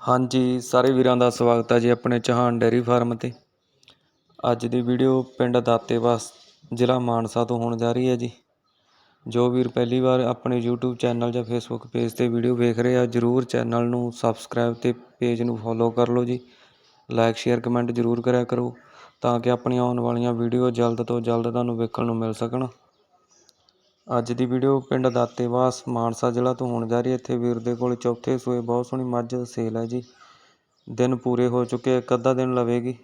ਹਾਂਜੀ, ਸਾਰੇ ਵੀਰਾਂ ਦਾ ਸਵਾਗਤ ਹੈ ਜੀ ਆਪਣੇ ਚਹਾਨ ਡੇਅਰੀ ਫਾਰਮ ਤੇ। ਅੱਜ ਦੀ ਵੀਡੀਓ ਪਿੰਡ ਦਾਤੇਵਾਸ, ਜ਼ਿਲ੍ਹਾ ਮਾਨਸਾ ਤੋਂ ਹੋਣ ਜਾ ਰਹੀ ਹੈ ਜੀ। ਜੋ ਵੀਰ ਪਹਿਲੀ ਵਾਰ ਆਪਣੇ YouTube ਚੈਨਲ ਜਾਂ Facebook ਪੇਜ ਤੇ ਵੀਡੀਓ ਵੇਖ ਰਹੇ ਆ, ਜਰੂਰ ਚੈਨਲ ਨੂੰ ਸਬਸਕ੍ਰਾਈਬ ਤੇ ਪੇਜ ਨੂੰ ਫੋਲੋ ਕਰ ਲਓ ਜੀ। ਲਾਈਕ ਸ਼ੇਅਰ ਕਮੈਂਟ ਜਰੂਰ ਕਰਿਆ ਕਰੋ, ਤਾਂ ਕਿ ਆਪਣੀਆਂ ਆਉਣ ਵਾਲੀਆਂ ਵੀਡੀਓ ਜਲਦ ਤੋਂ ਜਲਦ ਤੁਹਾਨੂੰ ਵੇਖਣ ਨੂੰ ਮਿਲ ਸਕਣ। ਅੱਜ ਦੀ ਵੀਡੀਓ ਪਿੰਡ ਦਾਤੇਵਾਸ ਮਾਨਸਾ ਜ਼ਿਲ੍ਹਾ ਤੋਂ ਹੋਣ ਜਾ ਰਹੀ ਹੈ। ਇੱਥੇ ਵੀਰ ਦੇ ਕੋਲ ਚੌਥੇ ਸੂਏ, ਬਹੁਤ ਸੋਹਣੀ ਮੱਝ ਸੇਲ ਹੈ ਜੀ। ਦਿਨ ਪੂਰੇ ਹੋ ਚੁੱਕੇ, ਇੱਕ ਅੱਧਾ ਦਿਨ ਲਵੇਗੀ।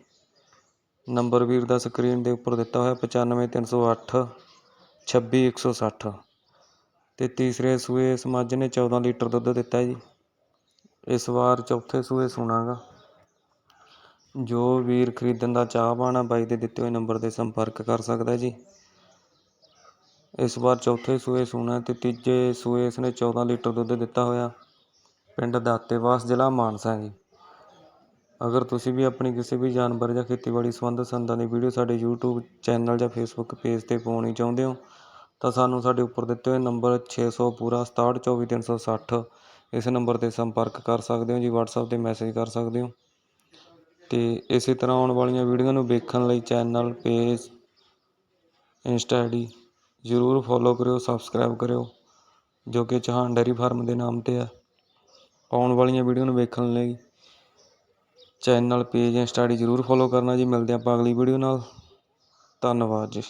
ਨੰਬਰ ਵੀਰ ਦਾ ਸਕਰੀਨ ਦੇ ਉੱਪਰ ਦਿੱਤਾ ਹੋਇਆ 95308 26160 ਤੇ ਤੀਸਰੇ ਸੂਏ ਇਸ ਮੱਝ ਨੇ 14 ਲੀਟਰ ਦੁੱਧ ਦਿੱਤਾ ਜੀ। ਇਸ ਵਾਰ ਚੌਥੇ ਸੂਏ ਸੁਣਾਗਾ। ਜੋ ਵੀਰ ਖਰੀਦਣ ਦਾ ਚਾਹਵਾਨ ਆ, ਬਾਈ ਦੇ ਦਿੱਤੇ ਹੋਏ ਨੰਬਰ ਤੇ ਸੰਪਰਕ ਕਰ ਸਕਦਾ ਜੀ। ਇਸ ਵਾਰ ਚੌਥੇ ਸੂਏ ਸੂਣਾ ਅਤੇ ਤੀਜੇ ਸੂਏ ਇਸ ਨੇ 14 ਲੀਟਰ ਦੁੱਧ ਦਿੱਤਾ ਹੋਇਆ। ਪਿੰਡ ਦਾਤੇਵਾਸ, ਜ਼ਿਲ੍ਹਾ ਮਾਨਸਾ ਜੀ। ਅਗਰ ਤੁਸੀਂ ਵੀ ਆਪਣੀ ਕਿਸੇ ਵੀ ਜਾਨਵਰ ਜਾਂ ਖੇਤੀਬਾੜੀ ਸੰਬੰਧਿਤ ਸੰਦਾਂ ਦੀ ਵੀਡੀਓ ਸਾਡੇ YouTube ਚੈਨਲ ਜਾਂ Facebook ਪੇਜ ਤੇ ਪਾਉਣੀ ਚਾਹੁੰਦੇ ਹੋ, ਤਾਂ ਸਾਨੂੰ ਸਾਡੇ ਉੱਪਰ ਦਿੱਤੇ ਹੋਏ ਨੰਬਰ 600 ਪੂਰਾ 6724360 ਇਸ ਨੰਬਰ ਤੇ ਸੰਪਰਕ ਕਰ ਸਕਦੇ ਹੋ ਜੀ, WhatsApp ਤੇ ਮੈਸੇਜ ਕਰ ਸਕਦੇ ਹੋ। ਤੇ ਇਸੇ ਤਰ੍ਹਾਂ ਆਉਣ ਵਾਲੀਆਂ ਵੀਡੀਓ ਨੂੰ ਵੇਖਣ ਲਈ ਚੈਨਲ, ਪੇਜ, ਇੰਸਟਾ ਆਈਡੀ ਜ਼ਰੂਰ ਫੋਲੋ ਕਰਿਓ ਸਬਸਕ੍ਰਾਈਬ ਕਰਿਓ, ਜੋ ਕਿ ਚੌਹਾਨ ਡੈਰੀ ਫਾਰਮ ਦੇ ਨਾਮ ਤੇ ਹੈ ਆਉਣ ਵਾਲੀਆਂ ਵੀਡੀਓ ਨੂੰ ਵੇਖਣ ਲਈ ਚੈਨਲ ਪੇਜ ਇੰਸਟਾ ਆਈਡੀ ਜ਼ਰੂਰ ਫੋਲੋ ਕਰਨਾ ਜੀ। ਮਿਲਦੇ ਆਪਾਂ ਅਗਲੀ ਵੀਡੀਓ ਨਾਲ। ਧੰਨਵਾਦ ਜੀ।